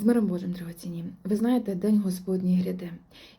З миром Божим, дорогоціні. Ви знаєте, День Господній гряде,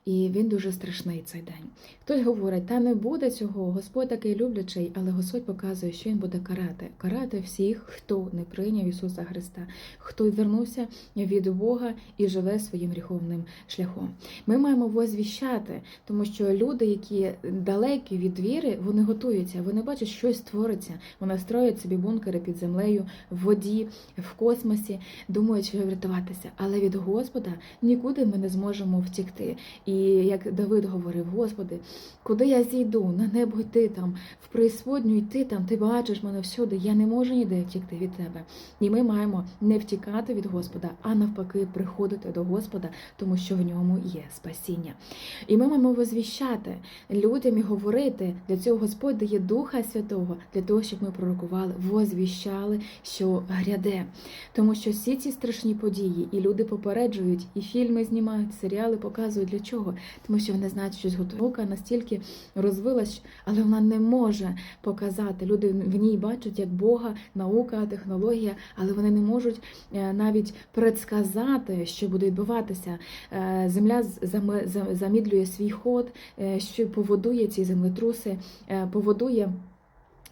і він дуже страшний цей день. Хтось говорить, та не буде цього, Господь такий люблячий, але Господь показує, що він буде карати. Карати всіх, хто не прийняв Ісуса Христа, хто відвернувся від Бога і живе своїм гріховним шляхом. Ми маємо возвіщати, тому що люди, які далекі від віри, вони готуються, вони бачать, що щось твориться. Вони строять собі бункери під землею, в воді, в космосі, думають, що врятуватися. Але від Господа нікуди ми не зможемо втікти. І як Давид говорив: Господи, куди я зійду, на небо йти там, в преісподню йти там, ти бачиш мене всюди, я не можу ніде втікти від тебе. І ми маємо не втікати від Господа, а навпаки, приходити до Господа, тому що в ньому є спасіння. І ми маємо возвіщати людям і говорити для цього Господь дає Духа Святого для того, щоб ми пророкували, возвіщали, що гряде. Тому що всі ці страшні події, і люди попереджують, і фільми знімають, серіали показують для чого, тому що вони знають, що готує. Настільки розвилась, але вона не може показати. Люди в ній бачать як Бога, наука, технологія, але вони не можуть е, навіть предсказати, що буде відбуватися. Е, Земля замідлює свій ход, е, що поводує ці землетруси, поводує.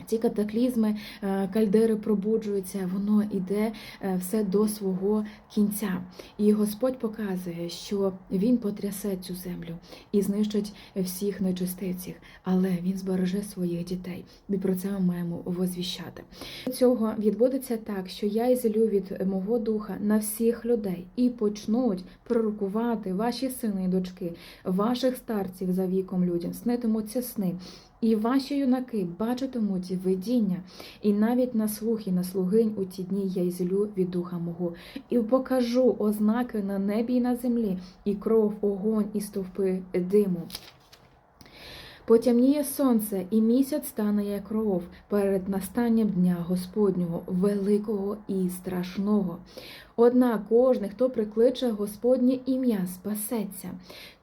Ці катаклізми, е, кальдери пробуджуються, воно йде е, все до свого кінця. І Господь показує, що Він потрясе цю землю і знищить всіх нечистивців, але Він збереже своїх дітей. І про це ми маємо возвіщати. Цього відбудеться так, що я ізелю від мого духа на всіх людей і почнуть пророкувати ваші сини і дочки, ваших старців за віком людям, снитимуться сни. І ваші юнаки бачитимуть видіння, і навіть на слух і на слугинь у ті дні я ізлю від духа мого, і покажу ознаки на небі і на землі, і кров, огонь, і стовпи диму. Потемніє сонце, і місяць стане як кров перед настанням дня Господнього, великого і страшного. Однак кожен, хто прикличе Господнє ім'я, спасеться,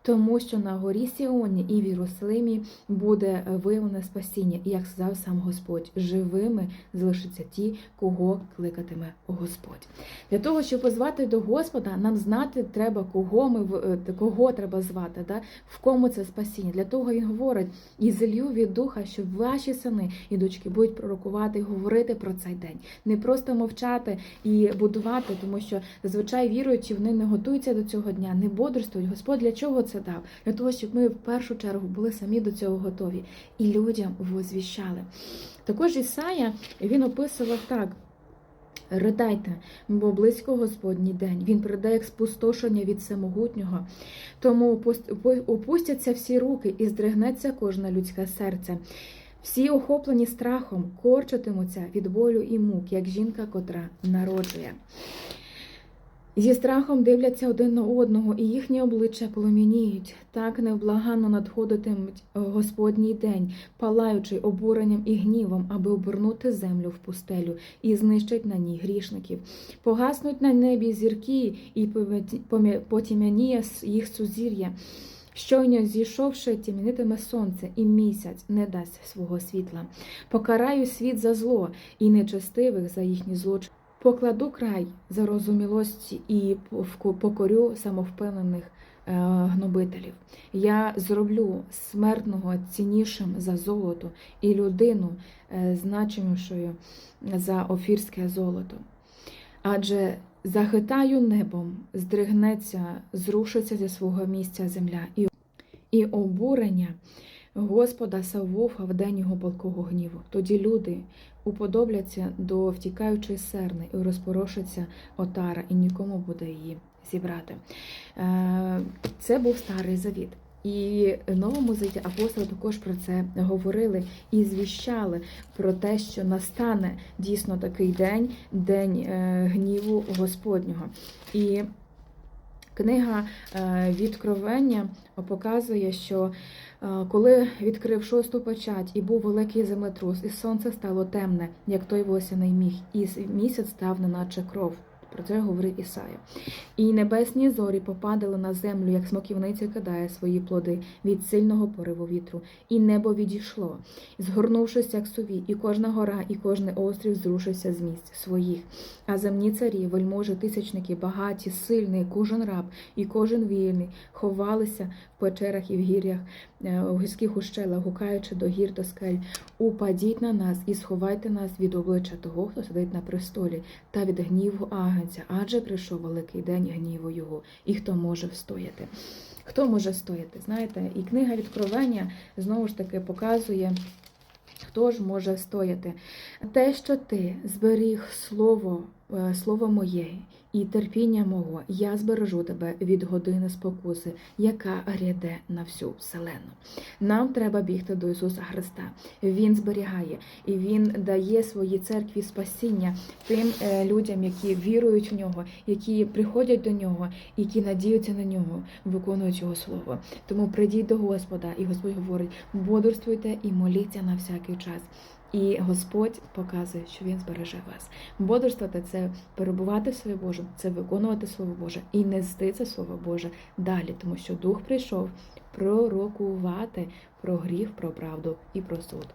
тому що на горі Сіоні і в Єрусалимі буде виявлене спасіння, і як сказав сам Господь, живими залишаться ті, кого кликатиме Господь. Для того, щоб позвати до Господа, нам знати треба, кого ми е, кого треба звати, да? в кому це спасіння. Для того він говорить і зелью від духа, щоб ваші сини і дочки будуть пророкувати говорити про цей день, не просто мовчати і будувати, тому що зазвичай віруючі вони не готуються до цього дня, не бодрствують. Господь для чого це дав? Для того, щоб ми в першу чергу були самі до цього готові і людям возвіщали. Також Ісая він описував так. Ридайте, бо близько Господній день. Він прийде як спустошення від всемогутнього. Тому опустяться всі руки і здригнеться кожне людське серце. Всі охоплені страхом корчатимуться від болю і мук, як жінка, котра народжує. Зі страхом дивляться один на одного, і їхні обличчя пламеніють. Так невблаганно надходитимуть Господній день, палаючи обуренням і гнівом, аби обернути землю в пустелю і знищить на ній грішників. Погаснуть на небі зірки, і с- їх сузір'я. Щойно зійшовши, тімінитиме сонце, і місяць не дасть свого світла. Покараю світ за зло і нечестивих за їхні злочини. Покладу край зарозумілості і покорю самовпевнених е, гнобителів. Я зроблю смертного ціннішим за золото і людину е, значимішою за офірське золото. Адже захитаю небом, здригнеться, зрушиться зі свого місця земля, і обурення Господа Саввофа в день його палкого гніву. Тоді люди уподобляться до втікаючої серни і розпорошиться отара, і нікому буде її зібрати. Е, Це був старий завіт. І новому завіті апостоли також про це говорили і звіщали про те, що настане дійсно такий день, день е, гніву Господнього. І книга е, Відкровення показує, що е, коли відкрив шосту печать, і був великий землетрус, і сонце стало темне, як той восяний міг, і місяць став неначе кров. Про це говорив Ісая. І небесні зорі попадали на землю, як смоківниця кидає свої плоди від сильного пориву вітру, і небо відійшло, згорнувшись, як суві, і кожна гора, і кожний острів зрушився з місць своїх. А земні царі, вельможі, тисячники, багаті, сильні, кожен раб і кожен вільний ховалися в печерах і в гір'ях, е, у гірських ущелах, гукаючи до гір до скель. Упадіть на нас і сховайте нас від обличчя того, хто сидить на престолі, та від гніву агнця, адже прийшов великий день гніву його, і хто може встояти. Хто може стояти? Знаєте, і книга Відкровення знову ж таки показує. Хто ж може стояти? Те, що ти зберіг слово, е, слово моє і терпіння мого, я збережу тебе від години спокуси, яка гряде на всю вселену. Нам треба бігти до Ісуса Христа. Він зберігає і Він дає своїй церкві спасіння тим е, людям, які вірують в нього, які приходять до нього, які надіються на нього, виконують його слово. Тому прийдіть до Господа, і Господь говорить: бодрствуйте і моліться на всякий час. І Господь показує, що Він збереже вас. Бодрствувати це перебувати в Слові Божому, це виконувати Слово Боже і нести це Слово Боже далі, тому що Дух прийшов пророкувати про гріх, про правду і про суд.